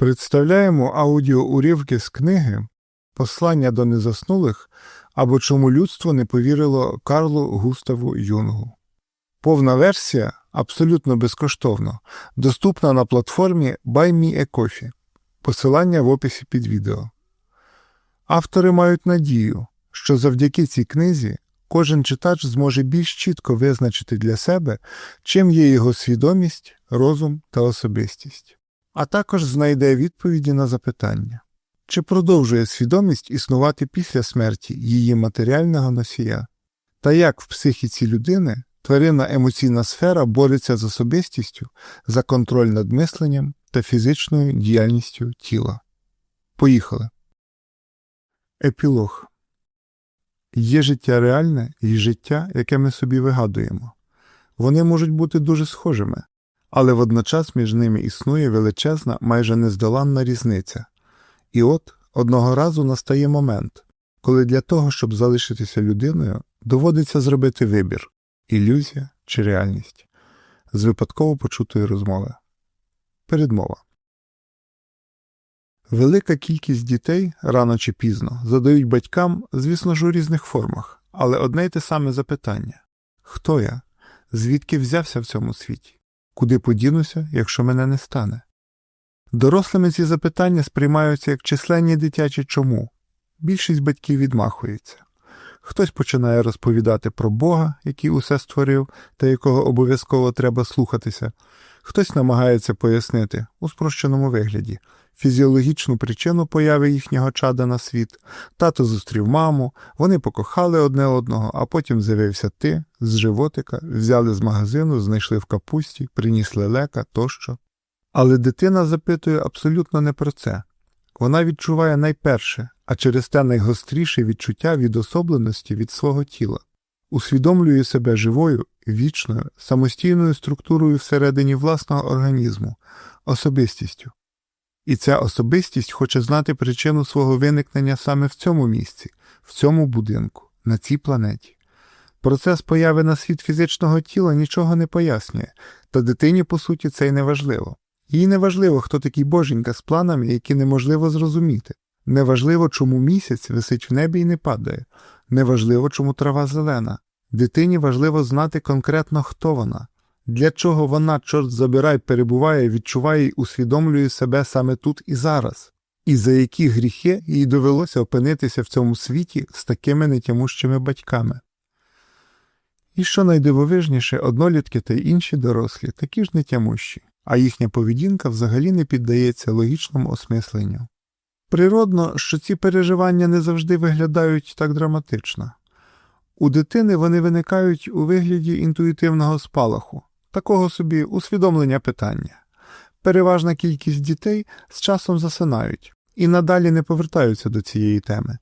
Представляємо аудіоурівки з книги Послання до незаснулих або чому людство не повірило Карлу Густаву Юнгу. Повна версія абсолютно безкоштовно, доступна на платформі BuyMeACoffee. Посилання в описі під відео. Автори мають надію, що завдяки цій книзі кожен читач зможе більш чітко визначити для себе, чим є його свідомість, розум та особистість, а також знайде відповіді на запитання, чи продовжує свідомість існувати після смерті її матеріального носія, та як в психіці людини тваринна емоційна сфера бореться з особистістю за контроль над мисленням та фізичною діяльністю тіла. Поїхали. Епілог Є життя реальне і життя, яке ми собі вигадуємо. Вони можуть бути дуже схожими, але водночас між ними існує величезна, майже нездоланна різниця. І от одного разу настає момент, коли для того, щоб залишитися людиною, доводиться зробити вибір ілюзія чи реальність з випадково почутої розмови. Передмова. Велика кількість дітей рано чи пізно задають батькам, звісно ж, у різних формах, але одне й те саме запитання Хто я? Звідки взявся в цьому світі? Куди подінуся, якщо мене не стане? Дорослими ці запитання сприймаються як численні дитячі чому. Більшість батьків відмахується. Хтось починає розповідати про Бога, який усе створив та якого обов'язково треба слухатися, хтось намагається пояснити у спрощеному вигляді фізіологічну причину появи їхнього чада на світ. Тато зустрів маму, вони покохали одне одного, а потім з'явився ти з животика, взяли з магазину, знайшли в капусті, приніс лелека тощо. Але дитина запитує абсолютно не про це. Вона відчуває найперше, а через те найгостріше відчуття відособленості від свого тіла, усвідомлює себе живою, вічною, самостійною структурою всередині власного організму, особистістю. І ця особистість хоче знати причину свого виникнення саме в цьому місці, в цьому будинку, на цій планеті. Процес появи на світ фізичного тіла нічого не пояснює, та дитині, по суті, це й не важливо. Їй не важливо, хто такий боженька з планами, які неможливо зрозуміти. Неважливо, чому місяць висить в небі і не падає. Неважливо, чому трава зелена. Дитині важливо знати конкретно, хто вона, для чого вона, чорт забирай, перебуває, відчуває і усвідомлює себе саме тут і зараз, і за які гріхи їй довелося опинитися в цьому світі з такими нетямущими батьками. І що найдивовижніше, однолітки та інші дорослі такі ж нетямущі, а їхня поведінка взагалі не піддається логічному осмисленню. Природно, що ці переживання не завжди виглядають так драматично. У дитини вони виникають у вигляді інтуїтивного спалаху, такого собі усвідомлення питання. Переважна кількість дітей з часом засинають і надалі не повертаються до цієї теми.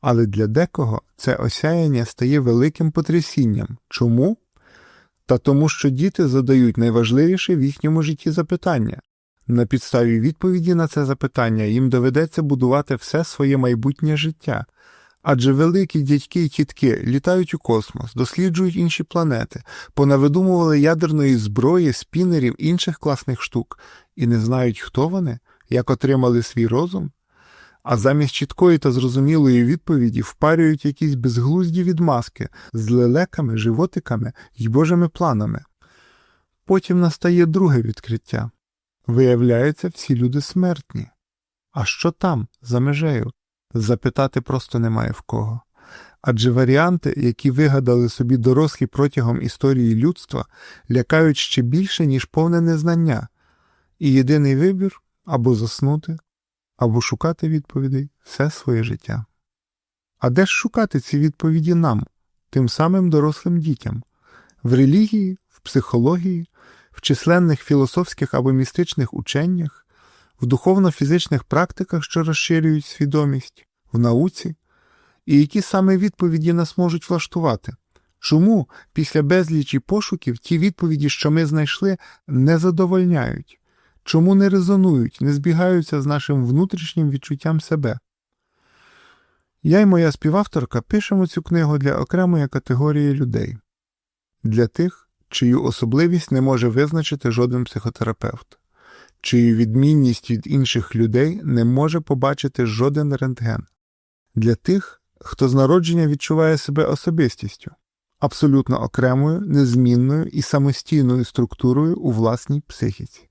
Але для декого це осяяння стає великим потрясінням. Чому? Та тому, що діти задають найважливіше в їхньому житті запитання. На підставі відповіді на це запитання їм доведеться будувати все своє майбутнє життя. Адже великі дядьки і тітки літають у космос, досліджують інші планети, понавидумували ядерної зброї, спінерів, інших класних штук, і не знають, хто вони, як отримали свій розум, а замість чіткої та зрозумілої відповіді впарюють якісь безглузді відмазки з лелеками, животиками й божими планами. Потім настає друге відкриття. Виявляється, всі люди смертні. А що там, за межею? Запитати просто немає в кого. Адже варіанти, які вигадали собі дорослі протягом історії людства, лякають ще більше, ніж повне незнання, і єдиний вибір або заснути, або шукати відповідей все своє життя. А де ж шукати ці відповіді нам, тим самим дорослим дітям? В релігії, в психології, в численних філософських або містичних ученнях, в духовно-фізичних практиках, що розширюють свідомість, в науці, і які саме відповіді нас можуть влаштувати? Чому після безлічі пошуків ті відповіді, що ми знайшли, не задовольняють? Чому не резонують, не збігаються з нашим внутрішнім відчуттям себе? Я й моя співавторка пишемо цю книгу для окремої категорії людей, для тих, чию особливість не може визначити жоден психотерапевт. чию відмінність від інших людей не може побачити жоден рентген. Для тих, хто з народження відчуває себе особистістю, абсолютно окремою, незмінною і самостійною структурою у власній психіці.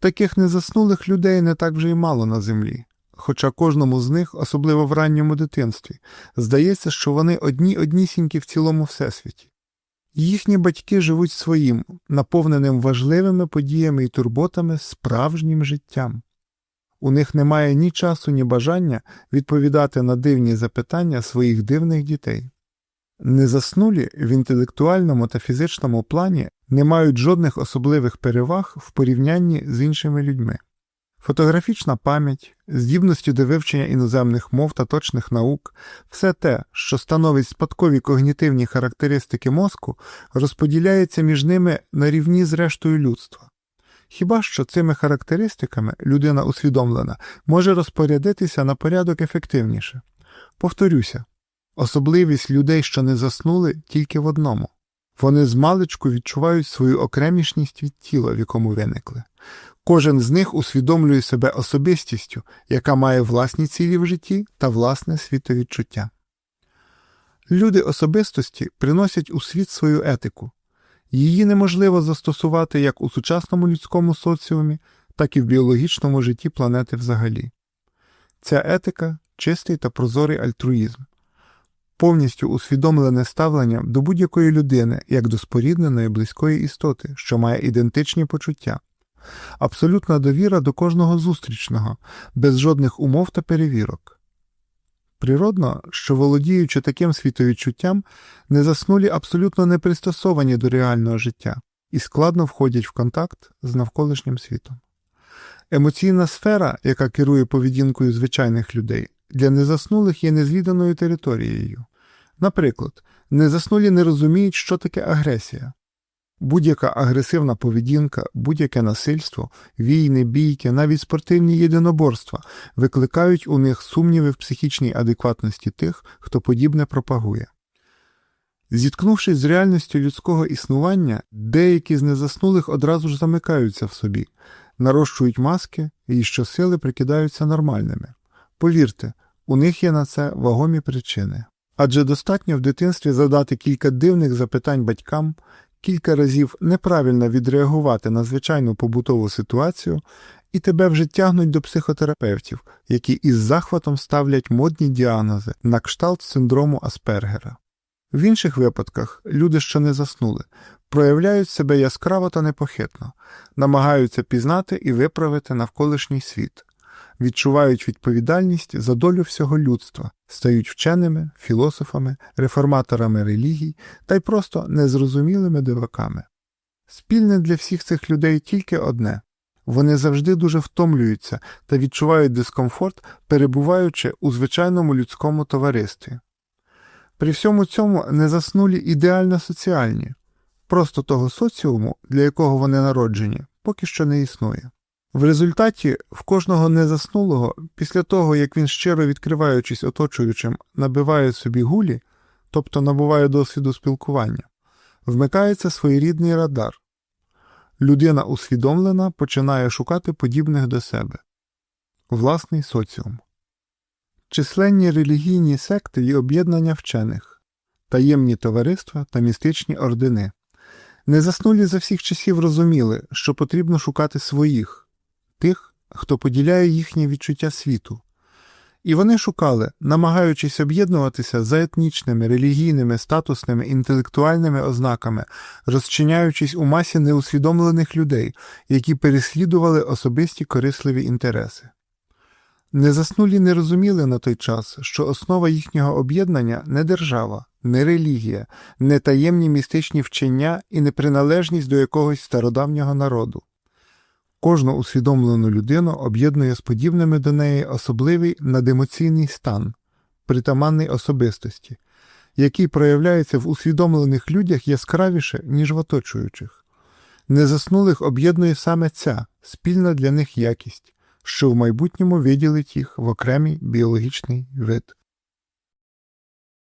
Таких незаснулих людей не так вже й мало на землі, хоча кожному з них, особливо в ранньому дитинстві, здається, що вони одні однісінькі в цілому всесвіті. Їхні батьки живуть своїм, наповненим важливими подіями і турботами справжнім життям. У них немає ні часу, ні бажання відповідати на дивні запитання своїх дивних дітей. Незаснулі в інтелектуальному та фізичному плані не мають жодних особливих переваг в порівнянні з іншими людьми. Фотографічна пам'ять, здібності до вивчення іноземних мов та точних наук, все те, що становить спадкові когнітивні характеристики мозку, розподіляється між ними на рівні з рештою людства. Хіба що цими характеристиками людина усвідомлена може розпорядитися на порядок ефективніше. Повторюся, особливість людей, що не заснули, тільки в одному вони змалечку відчувають свою окремішність від тіла, в якому виникли. Кожен з них усвідомлює себе особистістю, яка має власні цілі в житті та власне світовідчуття. Люди особистості приносять у світ свою етику. Її неможливо застосувати як у сучасному людському соціумі, так і в біологічному житті планети взагалі. Ця етика чистий та прозорий альтруїзм, повністю усвідомлене ставлення до будь-якої людини як до спорідненої близької істоти, що має ідентичні почуття, абсолютна довіра до кожного зустрічного, без жодних умов та перевірок. Природно, що володіючи таким світовідчуттям, незаснулі абсолютно не пристосовані до реального життя і складно входять в контакт з навколишнім світом. Емоційна сфера, яка керує поведінкою звичайних людей, для незаснулих є незвіданою територією. Наприклад, незаснулі не розуміють, що таке агресія. Будь-яка агресивна поведінка, будь-яке насильство, війни, бійки, навіть спортивні єдиноборства викликають у них сумніви в психічній адекватності тих, хто подібне пропагує. Зіткнувшись з реальністю людського існування, деякі з незаснулих одразу ж замикаються в собі, нарощують маски і щосили прикидаються нормальними. Повірте, у них є на це вагомі причини. Адже достатньо в дитинстві задати кілька дивних запитань батькам, кілька разів неправильно відреагувати на звичайну побутову ситуацію, і тебе вже тягнуть до психотерапевтів, які із захватом ставлять модні діагнози на кшталт синдрому Аспергера. В інших випадках люди, що не заснули, проявляють себе яскраво та непохитно, намагаються пізнати і виправити навколишній світ, відчувають відповідальність за долю всього людства, стають вченими, філософами, реформаторами релігій та й просто незрозумілими диваками. Спільне для всіх цих людей тільки одне вони завжди дуже втомлюються та відчувають дискомфорт, перебуваючи у звичайному людському товаристві. При всьому цьому незаснулі ідеально соціальні, просто того соціуму, для якого вони народжені, поки що не існує. В результаті в кожного незаснулого, після того як він щиро відкриваючись оточуючим, набиває собі гулі, тобто набуває досвіду спілкування, вмикається своєрідний радар. Людина усвідомлена починає шукати подібних до себе, власний соціум. Численні релігійні секти і об'єднання вчених, таємні товариства та містичні ордени. Незаснулі за всіх часів розуміли, що потрібно шукати своїх, тих, хто поділяє їхнє відчуття світу. І вони шукали, намагаючись об'єднуватися за етнічними, релігійними, статусними, інтелектуальними ознаками, розчиняючись у масі неусвідомлених людей, які переслідували особисті корисливі інтереси. Незаснулі не розуміли на той час, що основа їхнього об'єднання не держава, не релігія, не таємні містичні вчення і не приналежність до якогось стародавнього народу. Кожну усвідомлену людину об'єднує з подібними до неї особливий надемоційний стан, притаманний особистості, який проявляється в усвідомлених людях яскравіше, ніж в оточуючих. Незаснулих об'єднує саме ця спільна для них якість, що в майбутньому виділить їх в окремий біологічний вид.